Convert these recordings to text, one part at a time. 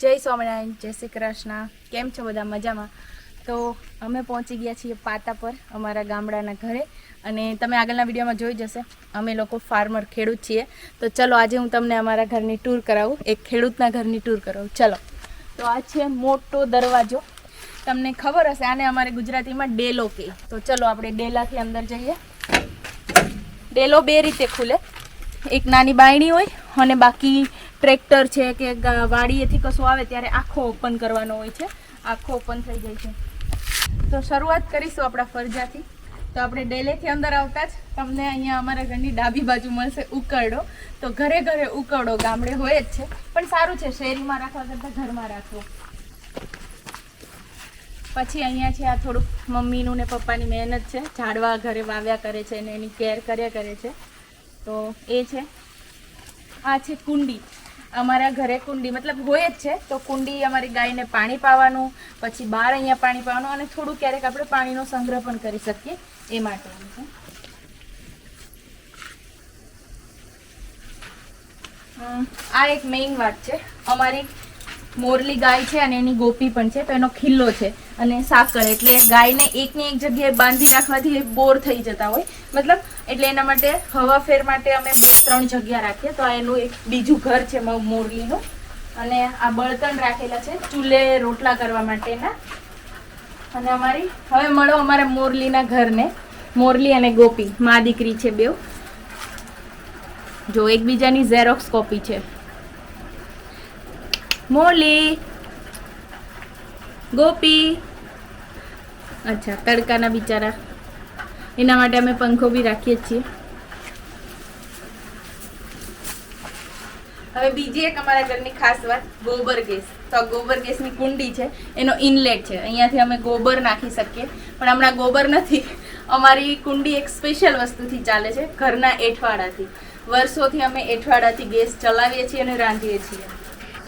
જય સ્વામિનારાયણ, જય શ્રી કૃષ્ણ. કેમ છો બધા મજામાં? તો અમે પહોંચી ગયા છીએ પાતા પર, અમારા ગામડાના ઘરે. અને તમે આગળના વિડીયોમાં જોઈ જશે, અમે લોકો ફાર્મર ખેડૂત છીએ. તો ચલો, આજે હું તમને અમારા ઘરની ટૂર કરાવું. એક ખેડૂતના ઘરની ટૂર કરાવું. ચલો. તો આ છે મોટો દરવાજો. તમને ખબર હશે, આને અમારે ગુજરાતીમાં ડેલો કહે તો ચલો, આપણે ડેલાથી અંદર જઈએ. ડેલો બે રીતે ખુલે. એક નાની બાયણી હોય અને બાકી ટ્રેક્ટર છે કે વાડીએથી કશું આવે ત્યારે આખો ઓપન કરવાનો હોય છે. આખો ઓપન થઈ જાય છે. તો શરૂઆત કરીશું આપણા ફરજાથી. તો આપણે ડેલેથી અંદર આવતા જ તમને અહીંયા અમારા ઘરની ડાબી બાજુ મળશે ઉકરડો. તો ઘરે ઘરે ઉકરડો ગામડે હોય જ છે. પણ સારું છે, શેરીમાં રાખવા કરતાં ઘરમાં રાખવો. પછી અહીંયા છે આ થોડુંક મમ્મીનું ને પપ્પાની મહેનત છે. ઝાડવા ઘરે વાવ્યા કરે છે અને એની કેર કર્યા કરે છે. તો એ છે. આ છે કુંડી. અમારા ઘરે કુંડી મતલબ હોય જ છે, તો કુંડી અમારી ગાયને પાણી પાવાનું, પછી બહાર અહીંયા પાણી પાવાનું અને થોડું ક્યારેક આપણે પાણીનો સંગ્રહ પણ કરી શકીએ, એ માટેનું છે. આ એક મેઇન વાત છે. અમારી મોરલી ગાય છે અને એની ગોપી પણ છે, તો એનો ખિલ્લો છે અને સાકળ એટલે ગાયને એકની એક જગ્યાએ બાંધી રાખવાથી એ બોર થઈ જતા હોય. મતલબ, એટલે એના માટે હવા ફેર માટે અમે ત્રણ જગ્યા રાખીએ, તો એનું એક બીજું ઘર છે મોરલીનું. અને આ બળતણ રાખેલા છે, ચૂલે રોટલા કરવા માટેના. અને અમારી, હવે મળો અમારા મોરલીના ઘરને. મોરલી અને ગોપી, મા દીકરી છે બેવ જો એકબીજાની ઝેરોક્સ કોપી છે. મોરલી ગોપી. અચ્છા, તડકાના બિચારા. એના માટે અમે પંખો બી રાખીએ છીએ. હવે બીજી એક અમારા ઘરની ખાસ વાત, ગોબર ગેસ. તો ગોબર ગેસની કુંડી છે, એનો ઇનલેટ છે. અહીંયાથી અમે ગોબર નાખી શકીએ. પણ હમણાં ગોબર નથી. અમારી કુંડી એક સ્પેશિયલ વસ્તુથી ચાલે છે, ઘરના એઠવાડાથી. વર્ષોથી અમે એઠવાડાથી ગેસ ચલાવીએ છીએ અને રાંધીએ છીએ.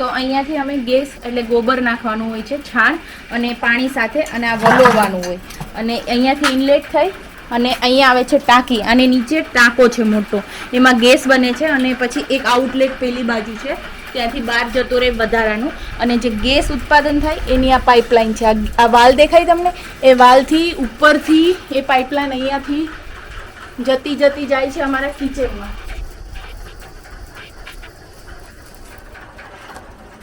તો અહીંયાથી અમે ગેસ એટલે ગોબર નાખવાનું હોય છે, છાણ અને પાણી સાથે અને આ વલોવાનું હોય. અને અહીંયાથી ઇનલેટ થઈ અને અહીંયા આવે છે ટાંકી. અને નીચે ટાંકો છે મોટો. એમાં ગેસ બને છે અને પછી એક આઉટલેટ પેલી બાજુ છે, ત્યાંથી બહાર જતો રહે વધારાનું. અને જે ગેસ ઉત્પાદન થાય એની આ પાઇપલાઇન છે. આ- વાલ દેખાય તમને? એ વાલથી ઉપરથી એ પાઇપલાઇન અહીંયાથી જતી જતી જાય છે અમારા કિચનમાં.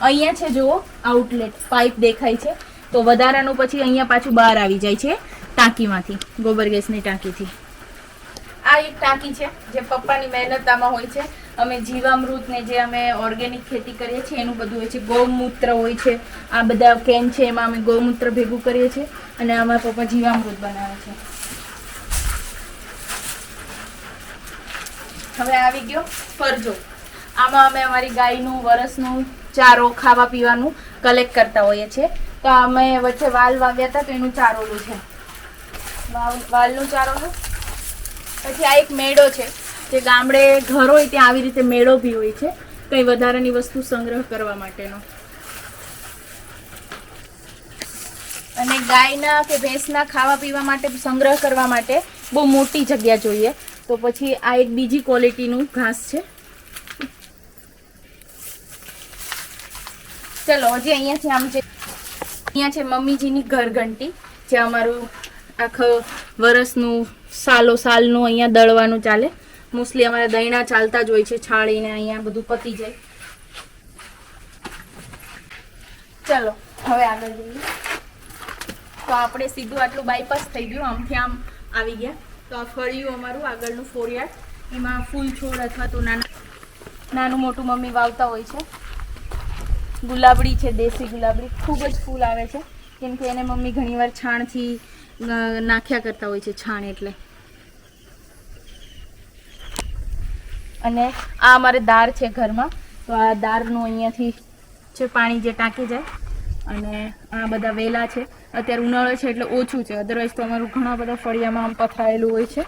અહીંયા છે, જુઓ આઉટલેટ પાઇપ દેખાય છે. તો વધારાનું પછી અહીંયા પાછું બહાર આવી જાય છે, ટાંકીમાંથી, ગોબર ગેસની ટાંકીથી. આ એક ટાંકી છે, જે પપ્પાની મહેનત આમાં હોય છે. અમે જીવામૃત ને જે અમે ઓર્ગેનિક ખેતી કરીએ છીએ, એનું બધું હોય છે. ગૌમૂત્ર હોય છે. આ બધા કેન છે, એમાં અમે ગૌમૂત્ર ભેગું કરીએ છીએ અને આમાં પપ્પા જીવામૃત બનાવે છે. હવે આવી ગયો ફરજો. આમાં અમે અમારી ગાયનું, વરસનું ચારો ખાવા પીવાનું કલેક્ટ કરતા હોઈએ છીએ. તો અમે વચ્ચે વાલ વાવ્યા હતા તો એનું ચારોલું છે. વાલનું ચારોલું પછી આ એક મેળો છે, જે ગામડે ઘર હોય ત્યાં આવી રીતે મેળો બી હોય છે. કંઈ વધારાની વસ્તુ સંગ્રહ કરવા માટેનો. અને ગાયના કે ભેંસના ખાવા પીવા માટે સંગ્રહ કરવા માટે બહુ મોટી જગ્યા જોઈએ. તો પછી આ એક બીજી ક્વોલિટીનું ઘાસ છે. ચલો, હજી અહીંયાથી આમ છે અહીંયા છે મમ્મીજીની ઘરઘંટી જે અમારું આખો વરસનું સાલો સાલનું અહીંયા દળવાનું ચાલે. મોસ્ટલી અમારા દહીણા ચાલતા જ હોય છે, છાળીને અહીંયા બધું પતી જાય. ચલો, હવે આગળ જઈએ. તો આપણે સીધું આટલું બાયપાસ થઈ ગયું, આમથી આમ આવી ગયા. તો આ ફળિયું અમારું, આગળનું ફોરિયાડ એમાં ફૂલ છોડ અથવા તો નાના નાનું મોટું મમ્મી વાવતા હોય છે. ગુલાબડી છે, દેશી ગુલાબડી. ખૂબ જ ફૂલ આવે છે. કેમ કે એને મમ્મી ઘણીવાર છાણથી નાખ્યા કરતા હોય છે, છાણ એટલે. અને આ અમારે દાર છે ઘરમાં. તો આ દારનું અહીંયાથી છે પાણી જે ટાંકી જાય, અને આ બધા વેલા છે. અત્યારે ઉનાળો છે એટલે ઓછું છે. અદરવાઇઝ તો અમારું ઘણા બધા ફળિયામાં આમ પથરાયેલું હોય છે.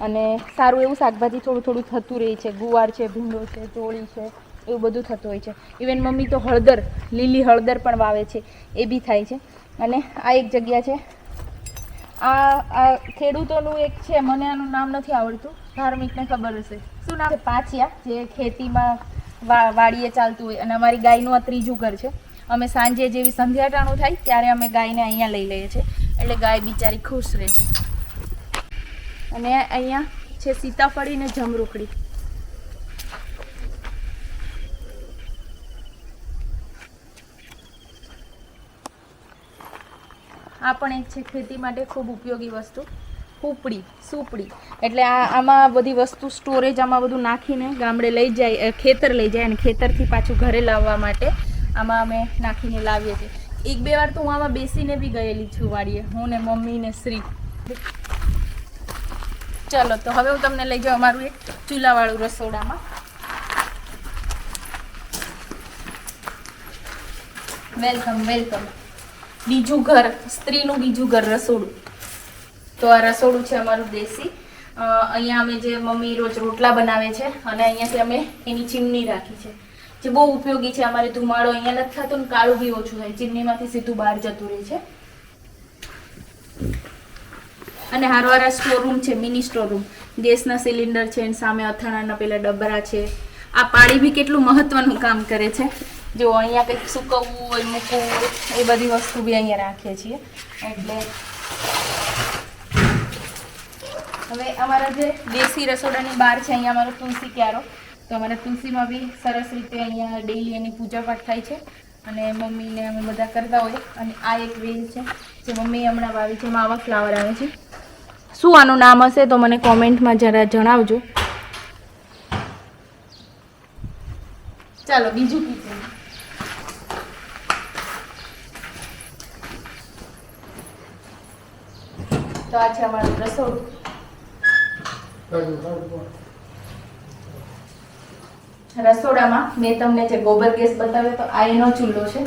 અને સારું એવું શાકભાજી થોડું થોડું થતું રહે છે. ગુવાર છે, ભીંડો છે, ચોળી છે. એવું બધું થતું હોય છે. ઇવન મમ્મી તો હળદર, લીલી હળદર પણ વાવે છે. એ બી થાય છે. અને આ એક જગ્યા છે. આ આ ખેડૂતોનું એક છે. મને આનું નામ નથી આવડતું. ધાર્મિકને ખબર હશે. શું નામ? પાછિયા, જે ખેતીમાં વા, વાડીએ ચાલતું હોય. અને અમારી ગાયનું આ ત્રીજું ઘર છે. અમે સાંજે જેવી સંધ્યાટાણું થાય, ત્યારે અમે ગાયને અહીંયા લઈ લઈએ છીએ. એટલે ગાય બિચારી ખુશ રહે. અને અહીંયા છે સીતાફળી ને જમરૂખડી. આ પણ એક છે ખેતી માટે ખૂબ ઉપયોગી વસ્તુ. કૂપડી સુપડી. એટલે આ, આમાં બધી વસ્તુ સ્ટોરેજ આમાં બધું નાખીને ગામડે લઈ જાય ખેતર લઈ જાય અને ખેતરથી પાછું ઘરે લાવવા માટે આમાં અમે નાખીને લાવીએ છીએ. એક બે વાર તો હું આમાં બેસીને બી ગયેલી છું વાડીએ, હું ને મમ્મી ને શ્રી. ચલો, તો હવે હું તમને લઈ જાઉં અમારું એક ચૂલાવાળું રસોડામાં. વેલકમ વેલકમ બીજું ઘર, સ્ત્રીનું બીજું ઘર રસોડું. તો આ રસોડું છે અમારું દેશી. અહીંયા અમે જે મમ્મી રોજ રોટલા બનાવે છે અને અહીંયાથી અમે એની ચીમની રાખી છે. જે બહુ ઉપયોગી છે, અમારે ધુમાડો અહીંયા નથી થતો ને કાળું બી ઓછું થાય. ચીમનીમાંથી સીધું બહાર જતું રહે છે. અને હારવારા સ્ટોર રૂમ છે, મિની સ્ટોર રૂમ. ગેસના સિલિન્ડર છે સામે અથાણાના પેલા ડબરા છે. આ પાણી બી કેટલું મહત્વનું કામ કરે છે. જો અહીંયા કંઈક સૂકવવું હોય, મૂકવું હોય, એ બધી વસ્તુ બી અહીંયા રાખીએ છીએ. એટલે હવે અમારા જે દેશી રસોડાની બહાર છે, અહીંયા અમારો તુલસી ક્યારો. તો અમારા તુલસીમાં બી સરસ રીતે અહીંયા ડેઈલી એની પૂજા પાઠ થાય છે. અને મમ્મીને અમે બધા કરતા હોય અને આ એક વેલ છે, જે મમ્મી હમણાં વાવી છે, એમાં આવા ફ્લાવર આવે છે. શું આનું નામ હશે તો મને કોમેન્ટમાં જરા જણાવજો. ચાલો, બીજું કિચન તો આજે અમારું રસોડું. રસોડામાં મેં તમને જે ગોબર ગેસ બતાવ્યો તો આ એનો ચૂલો છે.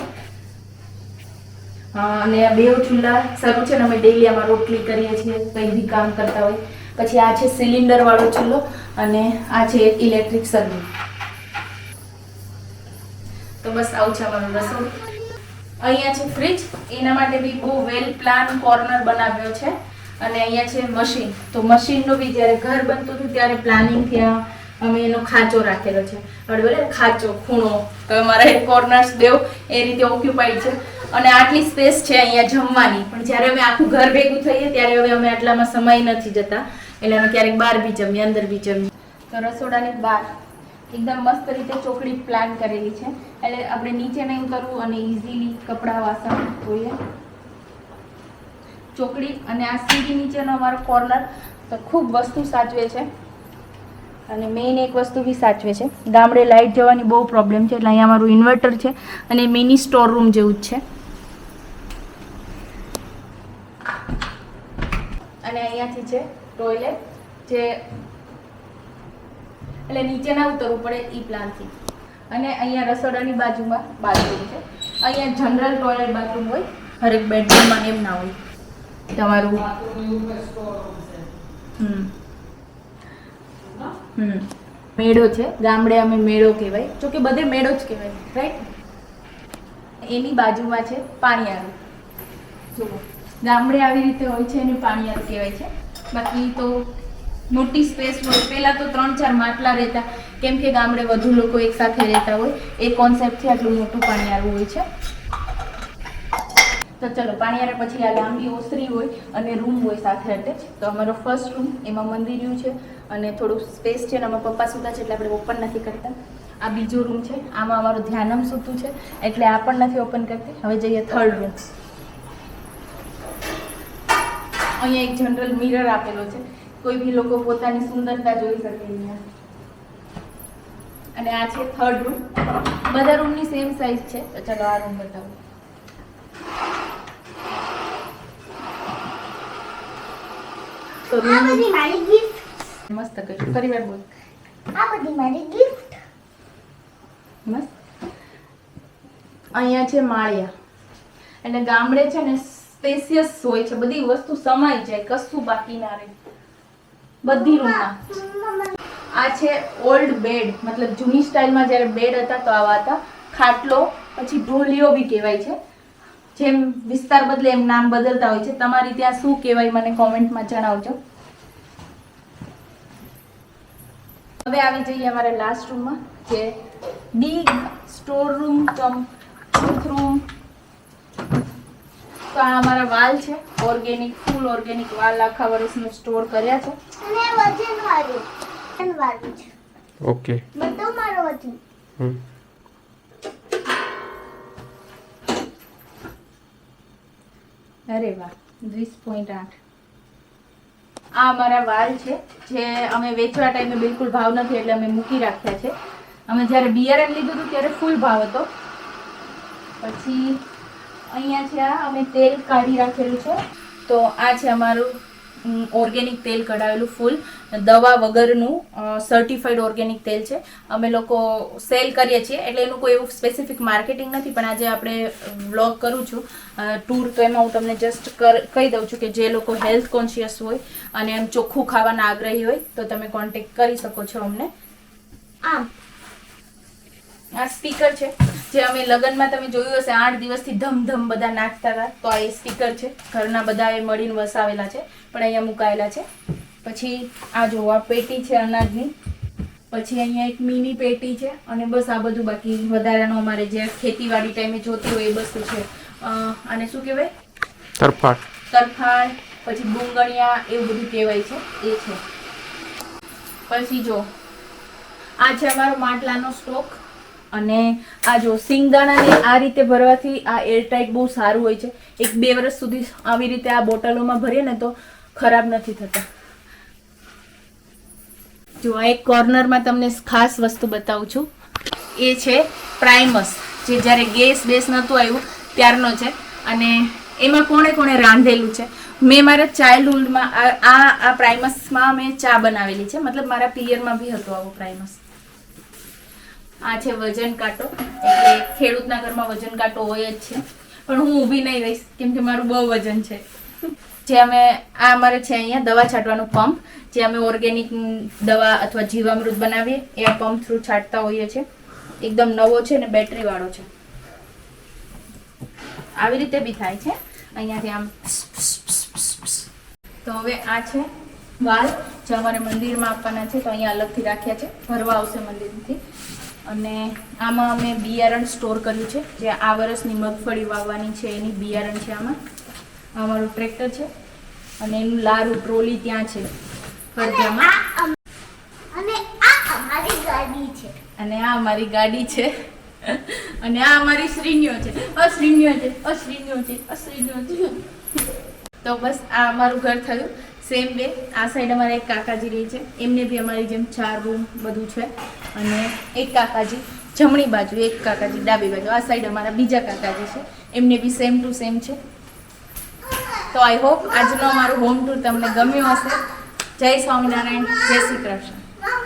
અને આ બે ચૂલા શરૂ છે ને અમે ડેલી આમાં રોટલી કરીએ છીએ, કંઈ બી કામ કરતા હોય. પછી આ છે સિલિન્ડર વાળો ચૂલો અને આ છે ઇલેક્ટ્રિક સર્વિસ તો બસ આવું છે અમારું રસોડું. અહીંયા છે ફ્રીજ એના માટે બી બહુ વેલ પ્લાન કોર્નર બનાવ્યો છે. અને અહીંયા છે મશીન. તો મશીનનું બી જ્યારે ઘર બનતું હતું ત્યારે પ્લાનિંગ ત્યાં અમે એનો ખાંચો રાખેલો છે. બરાબર? ખાંચો, ખૂણો. તો મારા કોર્નર્સ બેવ એ રીતે ઓક્યુપાઈડ છે. અને આટલી સ્પેસ છે અહીંયા જમવાની. પણ જ્યારે અમે આખું ઘર ભેગું થઈએ ત્યારે હવે અમે આટલામાં સમય નથી જતા. એટલે અમે ક્યારેક બહાર બી જમીએ, અંદર બી જમીએ. તો રસોડાની બહાર. એકદમ મસ્ત રીતે ચોકડી પ્લાન કરેલી છે. એટલે આપણે નીચે નહીં ઉતરવું અને ઇઝીલી કપડાં વાસણ ધોઈએ. ચોકડી અને આ સીડી નીચેનો અમારો કોર્નર તો ખૂબ વસ્તુ સાચવે છે. અને મેઇન એક વસ્તુ બી સાચવે છે. ગામડે લાઇટ જવાની બહુ પ્રોબ્લેમ છે, એટલે અહીંયા અમારું ઇન્વર્ટર છે અને મિની સ્ટોર રૂમ જેવું જ છે. અને અહીંયાથી છે ટોયલેટ જે એટલે નીચે ના ઉતરવું પડે એ પ્લાનથી અને અહીંયા રસોડાની બાજુમાં બાથરૂમ છે. અહીંયા જનરલ ટોયલેટ બાથરૂમ હોય, હરેક બેડરૂમમાં એમ ના હોય. તમારું? હમ. હમ. મેળો છે. ગામડે અમે મેળો કહેવાય. જો કે બધે મેળો જ કહેવાય. રાઈટ એની બાજુમાં છે પાણીયારું જુઓ. ગામડે આવી રીતે હોય છે એને પાણીયારું કહેવાય છે. બાકી તો મોટી સ્પેસ હોય. પહેલાં તો ત્રણ ચાર માટલા રહેતા. કેમ કે ગામડે વધુ લોકો એકસાથે રહેતા હોય. એ કોન્સેપ્ટથી આટલું મોટું પાણીયારું હોય છે. તો ચલો, પાણીયારા પછી આ લાંબી ઓસરી હોય અને રૂમ હોય સાથે અટેચ તો અમારો ફર્સ્ટ રૂમ એમાં મંદિર્યું છે અને થોડું સ્પેસ છે અને અમારા પપ્પા સુતા છે એટલે આપણે ઓપન નથી કરતા. આ બીજો રૂમ છે, આમાં અમારું ધ્યાનમ સૂતું છે, એટલે આ પણ નથી ઓપન કરતી. હવે જઈએ થર્ડ રૂમ અહીંયા એક જનરલ મિરર આપેલો છે. કોઈ બી લોકો પોતાની સુંદરતા જોઈ શકે અહીંયા. અને આ છે થર્ડ રૂમ બધા રૂમની સેમ સાઇઝ છે. તો ચલો આ રૂમ બતાવું. તો આ બધી મારી ગિફ્ટ મસ્ત કર્યું ફરી વાર બોલ. આ બધી મારી ગિફ્ટ મસ્ત. અહીંયા છે માળિયા. એટલે ગામડે છે ને સ્પેસિયસ હોય છે. બધી વસ્તુ સમાઈ જાય કશું બાકી ના રહે. બધી રૂમમાં. આ છે ઓલ્ડ બેડ મતલબ જૂની સ્ટાઇલમાં જ્યારે બેડ હતા તો આવા હતા. ખાટલો પછી ઢોલિયો બી કહેવાય છે. જેમ વિસ્તાર બદલે એમ નામ બદલતા હોય છે. તમારી ત્યાં શું કહેવાય મને કોમેન્ટમાં જણાવજો. હવે આવી જઈએ અમારા લાસ્ટ રૂમમાં જે ડી સ્ટોર રૂમ કમ રૂમ તો આ અમારા વાલ છે. ઓર્ગેનિક ફૂલ ઓર્ગેનિક વાલ આખા વર્ષનો સ્ટોર કર્યા છે. અને વજન વાળું. વજન વાળું છે. ઓકે બધું મારું વજન. હમ. અરે વાહ વીસ પોઈન્ટ આઠ. આ અમારા વાલ છે, જે અમે વેચવા ટાઈમે બિલકુલ ભાવ નથી, એટલે અમે મૂકી રાખ્યા છે. અમે જ્યારે બિયારણ લીધું હતું, ત્યારે ફૂલ ભાવ હતો. પછી અહીંયા છે આ, અમે તેલ કાઢી રાખેલું છે. તો આ છે અમારું ઓર્ગેનિક તેલ કઢાવેલું ફૂલ. દવા વગરનું સર્ટિફાઈડ ઓર્ગેનિક તેલ છે. અમે લોકો સેલ કરીએ છીએ. એટલે એનું કોઈ એવું સ્પેસિફિક માર્કેટિંગ નથી, પણ આજે આપણે વ્લોગ કરું છું. ટૂર તો એમાં હું તમને જસ્ટ કહી દઉં છું કે જે લોકો હેલ્થ કોન્શિયસ હોય અને એમ ચોખ્ખું ખાવાના આગ્રહી હોય, તો તમે કોન્ટેક્ટ કરી શકો છો અમને. આમ આ સ્પીકર છે. જે અમે લગ્નમાં તમે જોયું હશે આઠ દિવસથી ધમધમ બધા નાખતા હતા. તો આ એ સ્પીકર છે. ઘરના બધા એ મળીને વસાવેલા છે. પણ અહીંયા મુકાયેલા છે. પછી આ જો આ પેટી છે અનાજની. પછી અહીંયા એક મિની પેટી છે. અને બસ આ બધું બાકી. વધારાનું અમારે જે ખેતીવાડી ટાઈમે જોતી હોય એ વસ્તુ છે. અ, આને શું કહેવાય? તરફાળ. તરફાળ પછી બુંગણિયા એવું બધું કહેવાય છે. એ છે. પછી જો આ છે અમારો માટલાનો સ્ટોક. અને આ જો સિંગદાણાને આ રીતે ભરવાથી આ એરટાઇટ બહુ સારું હોય છે. એક બે વર્ષ સુધી આવી રીતે આ બોટલોમાં ભરીએ ને તો ખરાબ નથી થતા. જો આ એક કોર્નરમાં તમને ખાસ વસ્તુ બતાવું છું. એ છે પ્રાઇમસ જે જ્યારે ગેસ બેસ નહોતું આવ્યું ત્યારનો છે. અને એમાં કોણે કોણે રાંધેલું છે. મેં મારા ચાઇલ્ડહુડમાં આ આ પ્રાઇમસમાં મેં ચા બનાવેલી છે. મતલબ મારા પિયરમાં બી હતો આવો પ્રાઇમસ આ છે વજન કાંટો. એટલે ખેડૂતના ઘરમાં વજન કાંટો હોય જ છે. પણ હું ઊભી નહીં રહીશ, કેમ કે મારું બહુ વજન છે. જે અમે, આ અમારે છે અહીંયા દવા છાંટવાનો પંપ. જે અમે ઓર્ગેનિક દવા અથવા જીવામૃત બનાવીએ, એ આ પંપ થ્રુ છાંટતા હોઈએ છીએ. એકદમ નવો છે ને બેટરી વાળો છે. આવી રીતે બી થાય છે. અહીંયાથી આમ તો હવે આ છે વાલ. જે અમારે મંદિરમાં આપવાના છે, તો અહીંયા અલગથી રાખ્યા છે. ભરવા આવશે મંદિરથી. અને આમાં અમે બિયારણ સ્ટોર કર્યું છે જે આ વર્ષની મગફળી વાવવાની છે એની બિયારણ છે આમાં. આ અમારું ટ્રેક્ટર છે અને એનું લારું ટ્રોલી ત્યાં છે ફરજામાં અને આ અમારી ગાડી છે. અને આ અમારી ગાડી છે. અને આ અમારી શ્રીણીઓ છે. અશ્રીણીઓ છે અશ્રીણીઓ છે તો બસ આ અમારું ઘર થયું. સેમ વે આ સાઈડ અમારા એક કાકાજી રહી છે. એમને બી અમારી જેમ ચાર રૂમ બધું છે. અને એક કાકાજી જમણી બાજુ, એક કાકાજી ડાબી બાજુ, આ સાઈડ અમારા બીજા કાકાજી છે. એમને બી સેમ ટુ સેમ છે. તો આઈ હોપ આજનો અમારું હોમ ટૂર તમને ગમ્યું હશે. જય સ્વામિનારાયણ, જય શ્રી કૃષ્ણ.